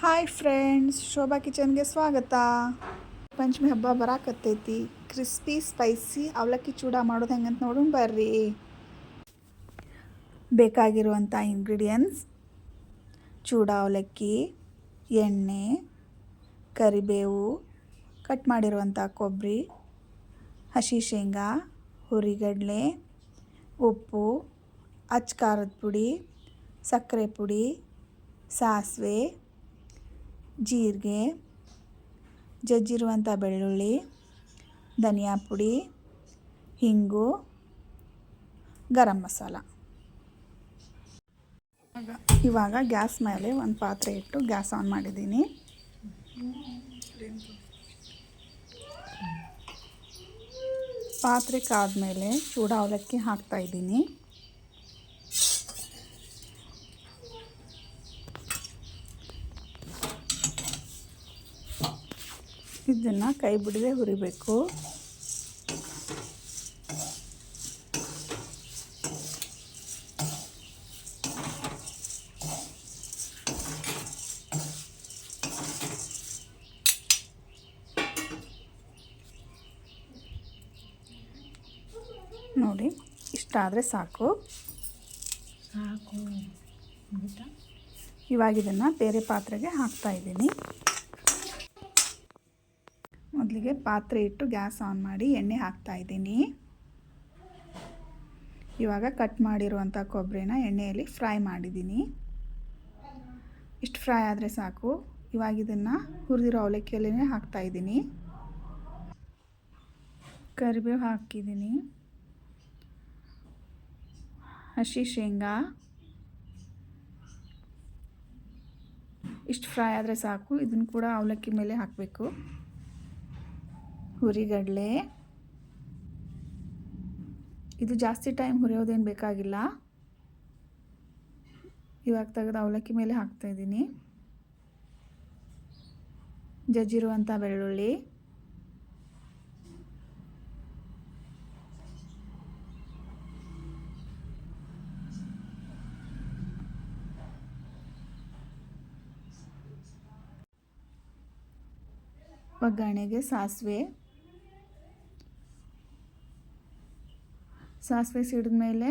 Hi friends Shobha ಕಿಚನ್ಗೆ ಸ್ವಾಗತ. ಪಂಚಮಿ ಹಬ್ಬ ಬರಾಕತ್ತೈತಿ. Crispy spicy ಅವಲಕ್ಕಿ ಚೂಡ ಮಾಡೋದು ಹೆಂಗಂತ ನೋಡೋಣ ಬರ್ರಿ. ಬೇಕಾಗಿರುವಂಥ ಇಂಗ್ರೀಡಿಯೆಂಟ್ಸ್ ಚೂಡ, ಅವಲಕ್ಕಿ, ಎಣ್ಣೆ, ಕರಿಬೇವು ಕಟ್ ಮಾಡಿರುವಂಥ ಕೊಬ್ಬರಿ ಹಸಿ ಶೇಂಗಾ, ಹುರಿಗಡಲೆ, ಉಪ್ಪು ಅಚ್ಚ ಖಾರದ ಪುಡಿ, ಸಕ್ಕರೆ ಪುಡಿ, ಸಾಸಿವೆ ಜೀರಿಗೆ ಜಜ್ಜಿರುವಂಥ ಬೆಳ್ಳುಳ್ಳಿ, ಧನಿಯಾ ಪುಡಿ, ಹಿಂಗು, ಗರಂ ಮಸಾಲ. ಇವಾಗ ಗ್ಯಾಸ್ ಮೇಲೆ ಒಂದು ಪಾತ್ರೆ ಇಟ್ಟು ಗ್ಯಾಸ್ ಆನ್ ಮಾಡಿದ್ದೀನಿ. ಪಾತ್ರೆ ಕಾದ್ಮೇಲೆ ಚೂಡ ಅವಲಕ್ಕಿ ಹಾಕ್ತಾಯಿದ್ದೀನಿ ಇದನ್ನು ಕೈ ಬಿಡದೆ ಹುರಿಬೇಕು. ನೋಡಿ ಇಷ್ಟಾದರೆ ಸಾಕು. ಸಾಕು. ಇವಾಗ ಇದನ್ನು ಬೇರೆ ಪಾತ್ರೆಗೆ ಹಾಕ್ತಾ ಇದ್ದೀನಿ. ಮೊದಲಿಗೆ ಪಾತ್ರೆ ಇಟ್ಟು ಗ್ಯಾಸ್ ಆನ್ ಮಾಡಿ ಎಣ್ಣೆ ಹಾಕ್ತಾ ಇದ್ದೀನಿ. ಇವಾಗ ಕಟ್ ಮಾಡಿರುವಂಥ ಕೊಬ್ಬರಿನ ಎಣ್ಣೆಯಲ್ಲಿ ಫ್ರೈ ಮಾಡಿದ್ದೀನಿ. ಇಷ್ಟು ಫ್ರೈ ಆದರೆ ಸಾಕು. ಇವಾಗ ಇದನ್ನು ಹುರಿದಿರೋ ಅವಲಕ್ಕಿಯಲ್ಲೇ ಹಾಕ್ತಾ ಇದ್ದೀನಿ. ಕರಿಬೇವು ಹಾಕಿದ್ದೀನಿ. ಹಸಿ ಶೇಂಗಾ. ಇಷ್ಟು ಫ್ರೈ ಆದರೆ ಸಾಕು. ಇದನ್ನು ಕೂಡ ಅವಲಕ್ಕಿ ಮೇಲೆ ಹಾಕಬೇಕು. ಹುರಿಗಡಲೆ. ಇದು ಜಾಸ್ತಿ ಟೈಮ್ ಹುರಿಯೋದೇನು ಬೇಕಾಗಿಲ್ಲ. ಇವಾಗ ತೆಗೆದು ಅವಲಕ್ಕಿ ಮೇಲೆ ಹಾಕ್ತಾಯಿದ್ದೀನಿ ಜಜ್ಜಿರುವಂಥ ಬೆಳ್ಳುಳ್ಳಿ. ಒಗ್ಗರಣೆಗೆ ಸಾಸಿವೆ. ಸಾಸಿವೆ ಸಿಡಿದ ಮೇಲೆ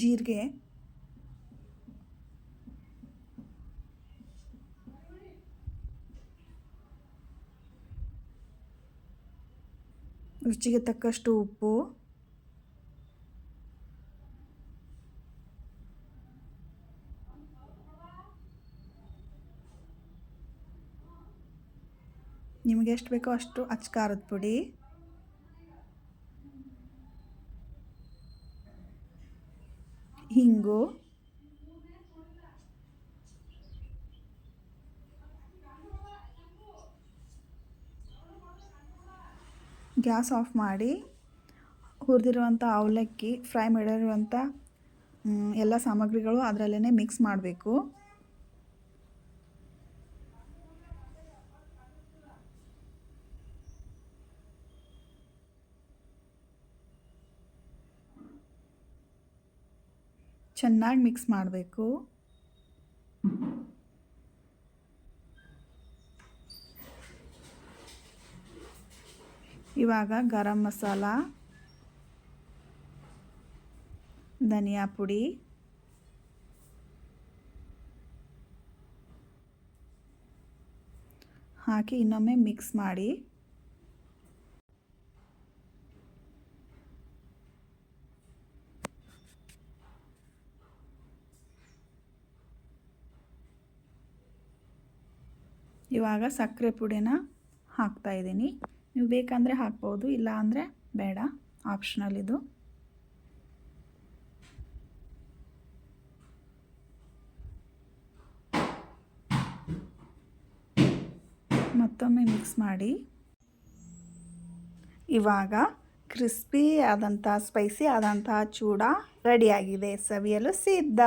ಜೀರಿಗೆ ರುಚಿಗೆ ತಕ್ಕಷ್ಟು ಉಪ್ಪು ನಿಮಗೆ ಎಷ್ಟು ಬೇಕೋ ಅಷ್ಟು ಅಚ್ಚ ಖಾರದ ಪುಡಿ. ಹಿಂಗು? ಗ್ಯಾಸ್ ಆಫ್ ಮಾಡಿ ಹುರಿದಿರುವಂಥ ಅವಲಕ್ಕಿ ಫ್ರೈ ಮಾಡಿರುವಂಥ ಎಲ್ಲ ಸಾಮಗ್ರಿಗಳು ಅದರಲ್ಲೇ ಮಿಕ್ಸ್ ಮಾಡಬೇಕು. ಚೆನ್ನಾಗಿ ಮಿಕ್ಸ್ ಮಾಡಬೇಕು. ಇವಾಗ ಗರಂ ಮಸಾಲ ಧನಿಯಾ ಪುಡಿ ಹಾಕಿ ಇನ್ನೊಮ್ಮೆ ಮಿಕ್ಸ್ ಮಾಡಿ. ಇವಾಗ ಸಕ್ಕರೆ ಪುಡಿನ ಹಾಕ್ತಾಯಿದ್ದೀನಿ ನೀವು ಬೇಕಂದರೆ ಹಾಕ್ಬೋದು, ಇಲ್ಲ ಅಂದರೆ ಬೇಡ. ಆಪ್ಷನಲ್ ಇದು. ಮತ್ತೊಮ್ಮೆ ಮಿಕ್ಸ್ ಮಾಡಿ. ಇವಾಗ ಕ್ರಿಸ್ಪಿ ಆದಂಥ ಸ್ಪೈಸಿ ಆದಂಥ ಚೂಡ ರೆಡಿಯಾಗಿದೆ ಸವಿಯಲು ಸಿದ್ಧ.